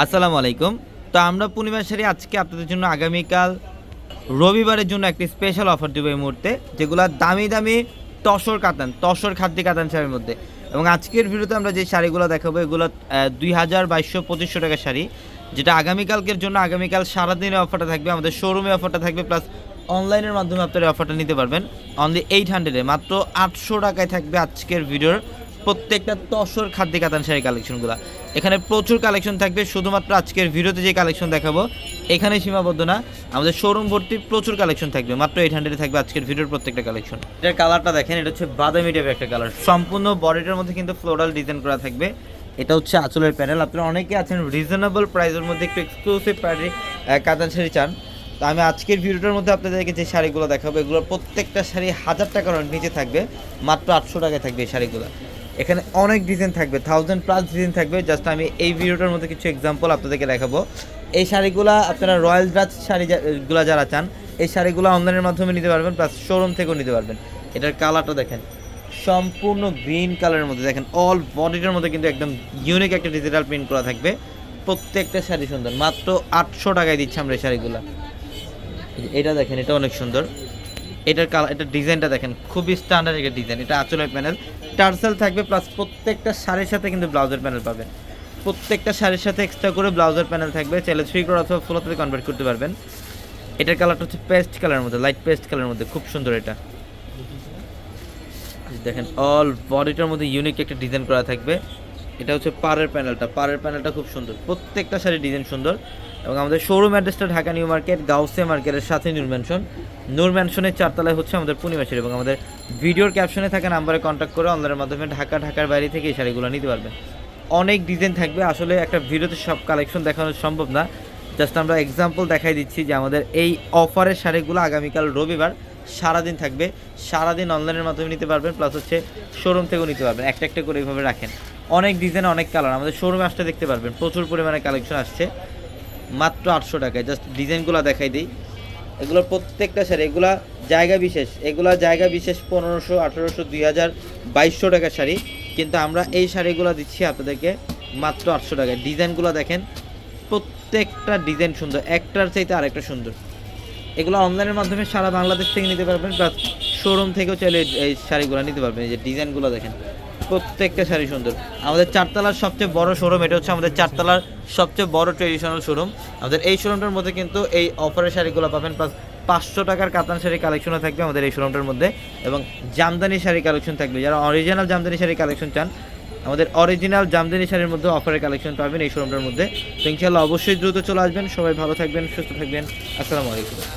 আসসালামু আলাইকুম। তো আমরা পূর্ণিমা শাড়ি আজকে আপনাদের জন্য আগামীকাল রবিবারের জন্য একটি স্পেশাল অফার দেবো এই মুহূর্তে, যেগুলো দামি দামি তসর কাতান, তসর খাদ্য কাতান শাড়ির মধ্যে। এবং আজকের ভিডিওতে আমরা যে শাড়িগুলো দেখাবো, এগুলো দুই হাজার বাইশশো পঁচিশশো টাকার শাড়ি, যেটা আগামীকালকের জন্য আগামীকাল সারাদিনের অফারটা থাকবে, আমাদের শোরুমে অফারটা থাকবে প্লাস অনলাইনের মাধ্যমে আপনারা অফারটা নিতে পারবেন। অনলি এইট হান্ড্রেডে মাত্র আটশো টাকায় থাকবে আজকের ভিডিওর প্রত্যেকটা তসর খাদ্য কাতান শাড়ি কালেকশনগুলো। এখানে প্রচুর কালেকশন থাকবে শুধুমাত্র আজকের ভিডিওতে যে কালেকশন দেখাবো এখানে সীমাবদ্ধ না আমাদের শোরুম ভর্তি প্রচুর কালেকশন থাকবে মাত্র এইট হান্ড্রেডে থাকবে আজকের ভিডিওর প্রত্যেকটা কালেকশন। এটার কালারটা দেখেন এটা হচ্ছে বাদামি টাইপের একটা কালার সম্পূর্ণ বডিটার মধ্যে কিন্তু ফ্লোরাল ডিজাইন করা থাকবে। এটা হচ্ছে আঁচলের প্যানেল আপনারা অনেকে আছেন রিজনেবল প্রাইসের মধ্যে একটু এক্সক্লুসিভ প্যারি কাতান শাড়ি চান। তো আমি আজকের ভিডিওটার মধ্যে আপনাদেরকে যে শাড়িগুলো দেখাবো এগুলোর প্রত্যেকটা শাড়ি হাজার টাকার নিচে থাকবে মাত্র আটশো টাকায় থাকবে এই শাড়িগুলো। এখানে অনেক ডিজাইন থাকবে থাউজেন্ড প্লাস ডিজাইন থাকবে। জাস্ট আমি এই ভিডিওটার মধ্যে কিছু এক্সাম্পল আপনাদেরকে দেখাবো। এই শাড়িগুলো আপনারা রয়্যাল ড্রাচ শাড়িগুলো যারা চান, এই শাড়িগুলো অনলাইনের মাধ্যমে নিতে পারবেন প্লাস শোরুম থেকেও নিতে পারবেন। এটার কালারটা দেখেন, সম্পূর্ণ গ্রিন কালারের মধ্যে। দেখেন অল বডিটার মধ্যে কিন্তু একদম ইউনিক একটা ডিজিটাল প্রিন্ট করা থাকবে। প্রত্যেকটা শাড়ি সুন্দর। মাত্র আটশো টাকায় দিচ্ছি আমরা এই শাড়িগুলো। এটা দেখেন, এটা অনেক সুন্দর। এটার কালার এটার ডিজাইনটা দেখেন, খুবই স্ট্যান্ডার্ড একটা ডিজাইন এটা আঁচলের প্যানেল টার্সেল থাকবে প্লাস প্রত্যেকটা শাড়ির সাথে কিন্তু ব্লাউজের প্যানেল পাবেন। প্রত্যেকটা শাড়ির সাথে এক্সট্রা করে ব্লাউজের প্যানেল থাকবে, চাইলে ক্রোর অথবা ফুলতে কনভার্ট করতে পারবেন। এটার কালারটা হচ্ছে পেস্ট কালারের মধ্যে লাইট পেস্ট কালারের মধ্যে, খুব সুন্দর এটা। দেখেন অল বডিটার মধ্যে ইউনিক একটা ডিজাইন করা থাকবে। এটা হচ্ছে পাড়ের প্যানেলটা পাড়ের প্যানেলটা খুব সুন্দর। প্রত্যেকটা শাড়ির ডিজাইন সুন্দর। এবং আমাদের শোরুম অ্যাড্রেসটা ঢাকা নিউ মার্কেট গাউসে মার্কেটের সাথে নূর ম্যানশন নূর ম্যানশনের চারতলায় হচ্ছে আমাদের পূর্ণিমাসের এবং আমাদের ভিডিওর ক্যাপশনে থাকা নাম্বারে কন্ট্যাক্ট করে অনলাইনের মাধ্যমে ঢাকা, ঢাকার বাইরে থেকে এই শাড়িগুলো নিতে পারবেন অনেক ডিজাইন থাকবে। আসলে একটা ভিডিওতে সব কালেকশন দেখানো সম্ভব না। জাস্ট আমরা এক্সাম্পল দেখাই দিচ্ছি যে আমাদের এই অফারের শাড়িগুলো আগামীকাল রবিবার সারাদিন থাকবে। সারাদিন অনলাইনের মাধ্যমে নিতে পারবেন প্লাস হচ্ছে শোরুম থেকেও নিতে পারবেন। একটা একটা করে এইভাবে রাখেন। অনেক ডিজাইন অনেক কালার আমাদের শোরুমে আসতে দেখতে পারবেন। প্রচুর পরিমাণে কালেকশন আসছে। মাত্র আটশো টাকায়। জাস্ট ডিজাইনগুলো দেখাই দিই। এগুলো প্রত্যেকটা শাড়ি, এগুলা জায়গা বিশেষ, এগুলা জায়গা বিশেষ পনেরোশো, আঠেরোশো দুই হাজার বাইশশো টাকার শাড়ি। কিন্তু আমরা এই শাড়িগুলো দিচ্ছি আপনাদেরকে মাত্র আটশো টাকায়। ডিজাইনগুলো দেখেন, প্রত্যেকটা ডিজাইন সুন্দর, একটার চাইতে আরেকটা সুন্দর। এগুলো অনলাইনের মাধ্যমে সারা বাংলাদেশ থেকে নিতে পারবেন প্লাস শোরুম থেকেও চাইলে এই শাড়িগুলো নিতে পারবেন। এই যে ডিজাইনগুলো দেখেন প্রত্যেকটা শাড়ি সুন্দর। আমাদের চারতলার সবচেয়ে বড় শোরুম এটা হচ্ছে আমাদের চারতলার সবচেয়ে বড় ট্রেডিশনাল শোরুম আমাদের এই শোরুমটার মধ্যে কিন্তু এই অফারের শাড়িগুলো পাবেন প্লাস পাঁচশো টাকার কাতান শাড়ি কালেকশনও থাকবে আমাদের এই শোরুমটার মধ্যে, এবং জামদানি শাড়ি কালেকশন থাকবে। যারা অরিজিনাল জামদানি শাড়ি কালেকশন চান, আমাদের অরিজিনাল জামদানি শাড়ির মধ্যে অফারের কালেকশন পাবেন এই শোরুমটার মধ্যে। তো ইনশাল্লাহ অবশ্যই দ্রুত চলে আসবেন। সবাই ভালো থাকবেন, সুস্থ থাকবেন। আসসালামু আলাইকুম।